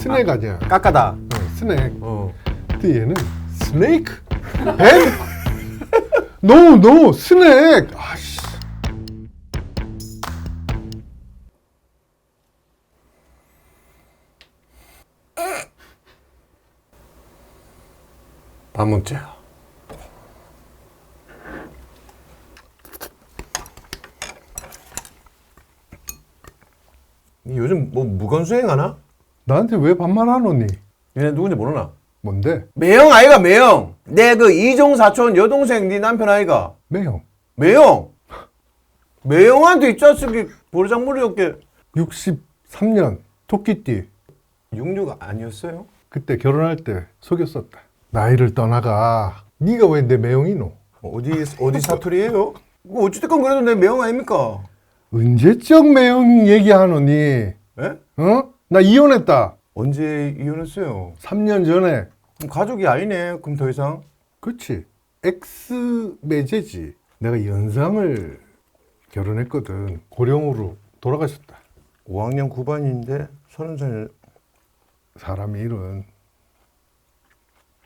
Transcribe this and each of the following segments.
스낵 아니야. 깎아다. 어, 스낵. 어. 근데 얘는 스네이크. 뱀? 노, 노, 스낵. 아씨. 밥 먹자. 요즘 뭐 무건수행하나? 나한테 왜 반말하노니? 얘네 누군지 모르나? 뭔데? 매형 아이가 매형. 내 그 이종 사촌 여동생 네 남편 아이가 매형. 매형. 매형한테 이 자식이 보르장물이 없게 63년 토끼띠. 66 아니었어요? 그때 결혼할 때 속였었다. 나이를 떠나가. 네가 왜 내 매형이노? 어디 어디 사투리예요? 뭐 어찌됐건 그래도 내 매형 아닙니까? 언제적 매형 얘기하노니? 예? 어? 나 이혼했다. 언제 이혼했어요? 3년 전에. 그럼 가족이 아니네. 그럼 더 이상 그치. 엑스 매제지. 내가 연상을 결혼했거든. 고령으로 돌아가셨다. 5학년 9반인데 30살 사람 일은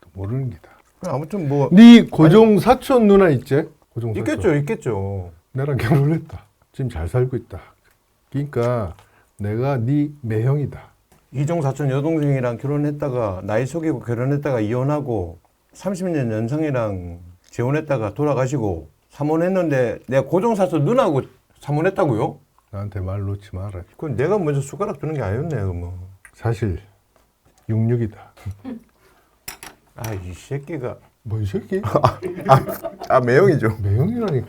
또 모르는 기다. 아무튼 뭐 네 고종 사촌 누나 있지? 고종 사촌. 있겠죠, 있겠죠. 나랑 결혼했다. 지금 잘 살고 있다. 그러니까 내가 네 매형이다. 이종 사촌 여동생이랑 결혼했다가 나이 속이고 결혼했다가 이혼하고 30년 연상이랑 재혼했다가 돌아가시고 사모했는데 내가 고종 사촌 누나하고 사모했다고요? 나한테 말 놓지 마라. 그건 내가 먼저 숟가락 드는 게 아니었네, 뭐. 사실 66이다. 아, 이 새끼가. 뭔 새끼? 아, 매형이죠. 매형이라니까.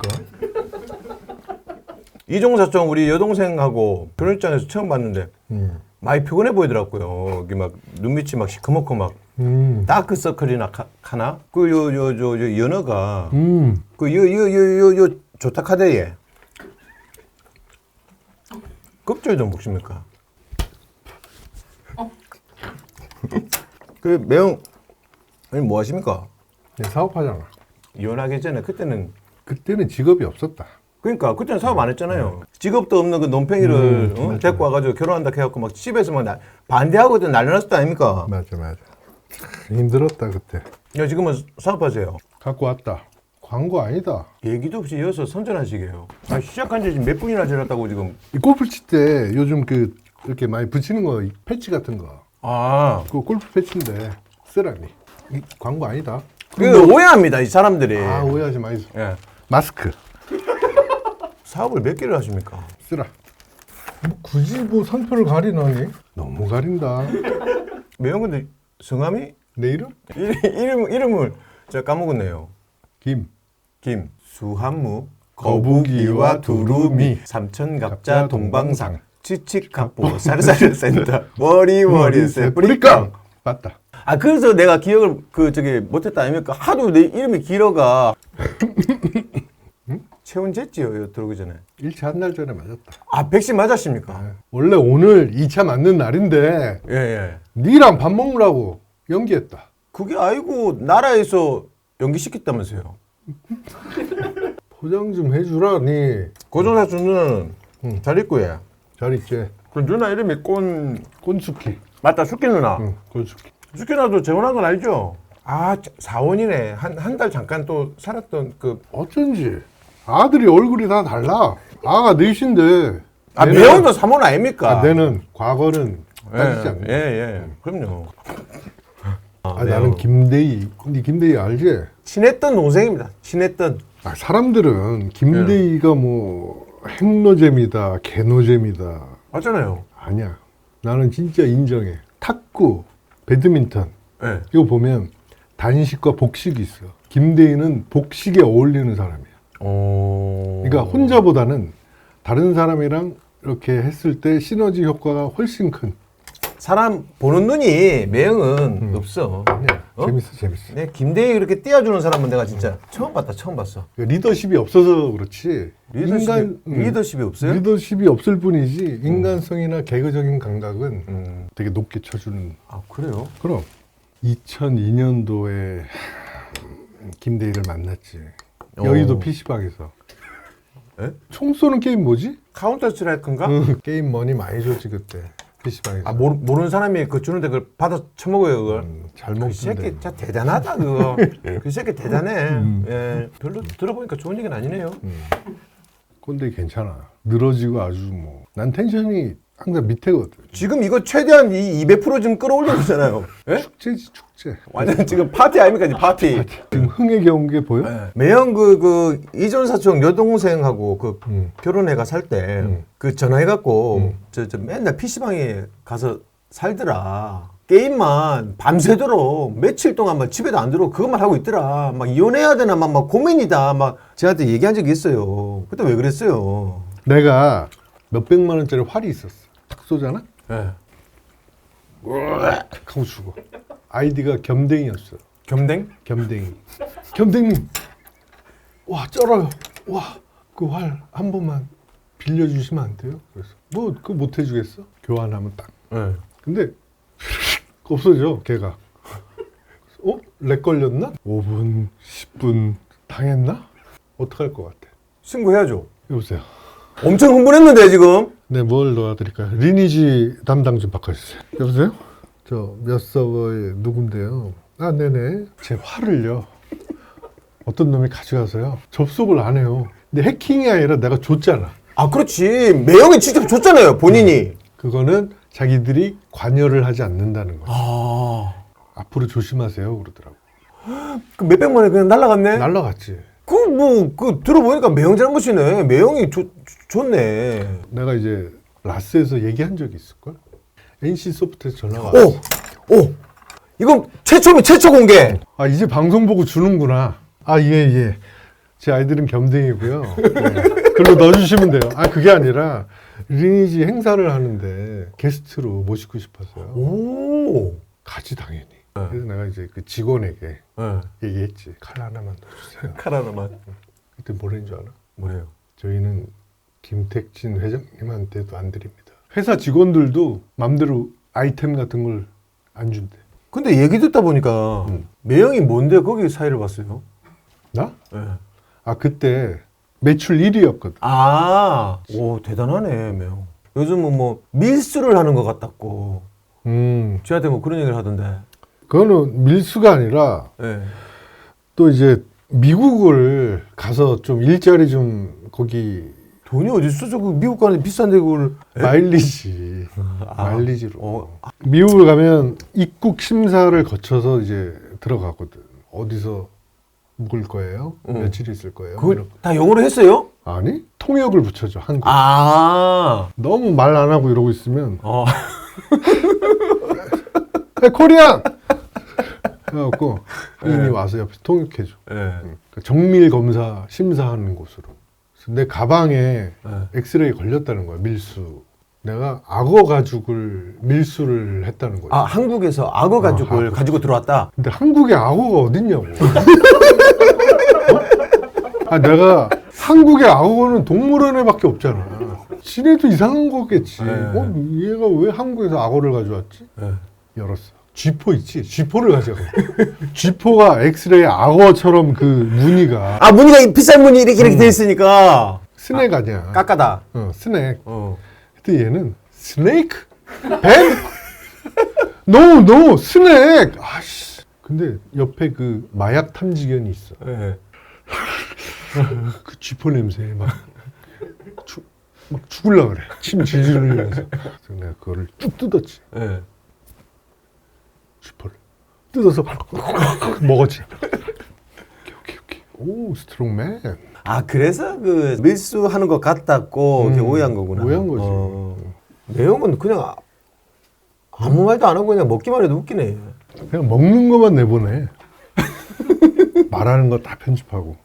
이종 사촌 우리 여동생하고 결혼장에서 처음 봤는데 음. 많이 피곤해 보이더라고요. 여기 막 눈밑이 막 시커멓고 막 음. 다크서클이나 카- 하나? 그요요 연어가 음. 그요요요요요 조타카데에 껍질 좀 먹습니까? 그 매형 아니 뭐 하십니까? 내 사업하잖아. 이혼하기 전에 그때는 그때는 직업이 없었다. 그러니까 그때는 사업 안 했잖아요. 직업도 없는 그 논팽이를 음, 어? 데리고 와가지고 결혼한다 해갖고 막 집에서 막 나- 반대하고 난리 났었다 아닙니까? 맞아 맞아. 힘들었다 그때. 야 지금은 사업하세요. 갖고 왔다. 광고 아니다. 얘기도 없이 이어서 선전하시게요. 아, 시작한 지 지금 몇 분이나 지났다고 지금. 이 골프 칠 때 요즘 그 이렇게 많이 붙이는 거이 패치 같은 거. 아, 골프 패치인데 쓰라니. 이 광고 아니다. 그 오해합니다 이 사람들이. 아 오해하지 마이소. 예. 마스크 사업을 몇 개를 하십니까? 쓰라. 뭐 굳이 뭐 상표를 가리나니? 너무 가린다. 매형 근데 성함이 내 이름? 이름 이름 이름을 제가 까먹었네요. 김. 김 수한무 거북이와 두루미 삼천갑자 동방상 치칙갑보 살살센터 워리워리세 뿌리깡 맞다. 아 그래서 내가 기억을 그 저기 못했다 아닙니까 하도 내 이름이 길어가 최원재지요 들어오기 전에 1차 한달 전에 맞았다. 아 백신 맞았습니까 원래 오늘 2차 맞는 날인데 예 예 니랑 밥 먹으라고 연기했다. 그게 아니고 나라에서 연기시켰다면서요 포장 좀 해주라 니. 고종사촌 누나는 응. 잘 있고 예. 잘 있지? 그 누나 이름이 꼰 꼰숙희. 맞다 숙기 누나 응, 꼰숙희. 숙기 누나도 재혼한 건 알죠? 아 사원이네 한 한 달 잠깐 또 살았던 그 어쩐지 아들이 얼굴이 다 달라. 아가 넷인데. 아, 매형도 사모는 아닙니까? 아, 내는 과거는 따지지 예, 않네. 예, 예. 그럼요. 아, 나는 김대희. 니 김대희 알지? 친했던 동생입니다. 친했던. 아, 사람들은 김대희가 뭐 핵노잼이다, 개노잼이다. 맞잖아요. 아니야. 나는 진짜 인정해. 탁구, 배드민턴 예. 이거 보면 단식과 복식이 있어. 김대희는 복식에 어울리는 사람이야. 어. 그러니까 혼자보다는 다른 사람이랑 이렇게 했을 때 시너지 효과가 훨씬 큰. 사람 보는 눈이 매형은 없어. 아니야. 어? 재밌어, 재밌어. 네, 김대희 그렇게 띄워주는 사람은 내가 진짜 처음 봤다, 처음 봤어. 그러니까 리더십이 없어서 그렇지. 리더십이, 음, 리더십이 없어요? 리더십이 없을 뿐이지 인간성이나 개그적인 감각은 음. 되게 높게 쳐주는. 아, 그래요? 그럼 2002년도에 김대희를 만났지. 여의도 어. PC방에서. 예? 총 쏘는 게임 뭐지? 카운터 스트라이크인가? 응, 게임 머니 많이 줬지 그때. PC방에서. 아 모르, 모르는 사람이 그 주는데 그걸 받아 처먹어요 그걸. 음, 잘그 새끼 먹던데. 진짜 대단하다 그거. 그 새끼 대단해. 예, 별로 들어보니까 좋은 얘기는 아니네요. 꼰대 괜찮아. 늘어지고 아주 뭐. 난 텐션이 항상 밑에거든. 지금 이거 최대한 이 200% 지금 끌어올리고 있잖아요. 예? 축제지 축제. 완전 지금 파티 아닙니까? 지금 파티. 지금 흥에 겨운 게 보여? 예. 매형 그, 그, 이전 사촌 여동생하고 그 음. 결혼해가 살때 음. 그 전화해갖고 음. 저, 저 맨날 PC방에 가서 살더라. 게임만 밤새도록 며칠 동안 막 집에도 안 들어오고 그것만 하고 있더라. 막 이혼해야 되나 막, 막 고민이다. 막 저한테 얘기한 적이 있어요. 그때 왜 그랬어요? 내가 몇 백만 원짜리 활이 있었어. 탁 쏘잖아? 예. 으악 하고 죽어. 아이디가 겸댕이였어. 겸댕? 겸댕이. 겸댕님. 와, 쩔어요. 와, 그 활 한 번만 빌려주시면 안 돼요? 그래서 뭐, 그거 못 해주겠어? 교환하면 딱. 예. 근데 없어져, 걔가. 어? 렉 걸렸나? 5분, 10분 당했나? 어떡할 것 같아? 신고해야죠. 여보세요. 엄청 흥분했는데 지금. 네, 뭘 도와드릴까요? 리니지 담당 좀 바꿔주세요. 여보세요? 저 몇 서버에 누군데요? 아, 네네. 제 활을요. 어떤 놈이 가져가서요. 접속을 안 해요. 근데 해킹이 아니라 내가 줬잖아. 아 그렇지. 매형이 직접 줬잖아요. 본인이. 그거는 자기들이 관여를 하지 않는다는 거죠. 아. 앞으로 조심하세요. 그러더라고. 그 몇백만 원이 그냥 날라갔네. 날라갔지. 그 뭐 그 들어보니까 매형 잘못이네. 매형이 줬 줬네. 내가 이제 라스에서 얘기한 적이 있을걸? NC 소프트에서 전화가 오, 왔어. 오. 이건 최초면 최초 공개. 아 이제 방송 보고 주는구나. 아 예 예. 제 아이들은 겸댕이고요. 네. 글로 넣어주시면 돼요. 아 그게 아니라 리니지 행사를 하는데 게스트로 모시고 싶어서요. 오. 가지 당연히. 네. 그래서 내가 이제 그 직원에게 네. 얘기했지. 칼 하나만 넣어주세요. 칼 하나만. 그때 뭐라는 줄 알아? 뭐래요? 저희는 김택진 회장님한테도 안 드립니다. 회사 직원들도 맘대로 아이템 같은 걸 안 준대. 근데 얘기 듣다 보니까 음. 매형이 뭔데 거기 사이를 봤어요? 나? 네. 아 그때 매출 1위였거든. 아, 오 대단하네 매형. 요즘은 뭐 밀수를 하는 것 같다고. 음, 저한테 뭐 그런 얘기를 하던데. 그거는 밀수가 아니라 네. 또 이제 미국을 가서 좀 일자리 좀 거기 돈이 어디 있어? 저그 미국 가는데 비싼데 그걸. 마일리지 아, 마일리지로 어, 미국을 가면 입국 심사를 거쳐서 이제 들어가거든. 어디서 묵을 거예요? 응. 며칠 있을 거예요? 그걸 이런- 다 영어로 했어요? 아니 통역을 붙여줘 한국. 아. 너무 말 안 하고 이러고 있으면 어. 에 코리안 그래갖고 이미 와서 옆에서 통역해줘. 네. 응. 그 정밀 검사 심사하는 곳으로. 그래서 내 가방에 네. 엑스레이 걸렸다는 거야 밀수. 내가 악어 가죽을 밀수를 했다는 거지. 아 한국에서 악어 가죽을 아, 가지고 들어왔다. 근데 한국에 악어가 어딨냐고. 어? 아 내가 한국에 악어는 동물원에밖에 없잖아. 지네도 이상한 거겠지. 네. 어, 얘가 왜 한국에서 악어를 가져왔지? 네. 열었어. 쥐포 있지? 쥐포를 가져가. 쥐포가 엑스레이 악어처럼 그 무늬가 아 무늬가 비싼 무늬 이렇게 이렇게 돼 있으니까 스낵 아 니야. 깎아다. 어, 스낵. 어. 근데 얘는 스네이크? 뱀? 노, 노, 스낵! 아씨. 근데 옆에 그 마약 탐지견이 있어. 네. 그 쥐포 냄새에 막, 죽, 막 죽을라 그래. 침 질질 흘리면서. 그래서 내가 그거를 쭉 뜯었지. 네. 쥐포를. 뜯어서 먹었지. 오케이, 오케이, 오케이. 오, 스트롱맨. 아 그래서 그 밀수하는 것 같다고 이렇게 음, 오해한 거구나. 오해한 거지. 어. 내용은 그냥 아- 아무 말도 안 하고 그냥 먹기만 해도 웃기네. 그냥 먹는 것만 내보내. 말하는 거 다 편집하고.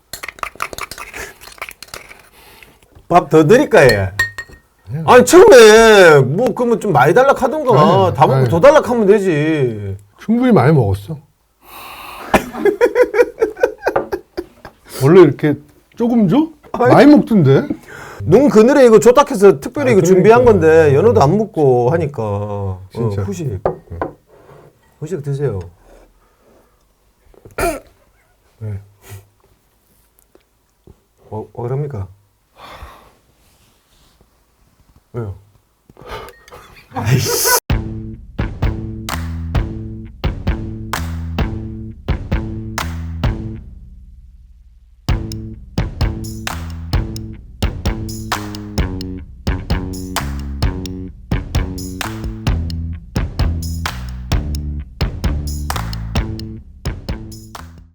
밥 더 드릴까 얘. 아니 처음에 뭐 그러면 좀 많이 달라 하던가 다 먹고 아니. 더 달라 하면 되지. 충분히 많이 먹었어. 원래 이렇게 조금 줘? 많이 먹던데? 눈 그늘에 이거 줬다 해서 특별히 아, 이거 준비한 그러니까. 건데 연어도 안 먹고 하니까 진짜. 어, 후식 후식 드세요. 네. 어, 어 그럽니까? 왜요? 아이씨.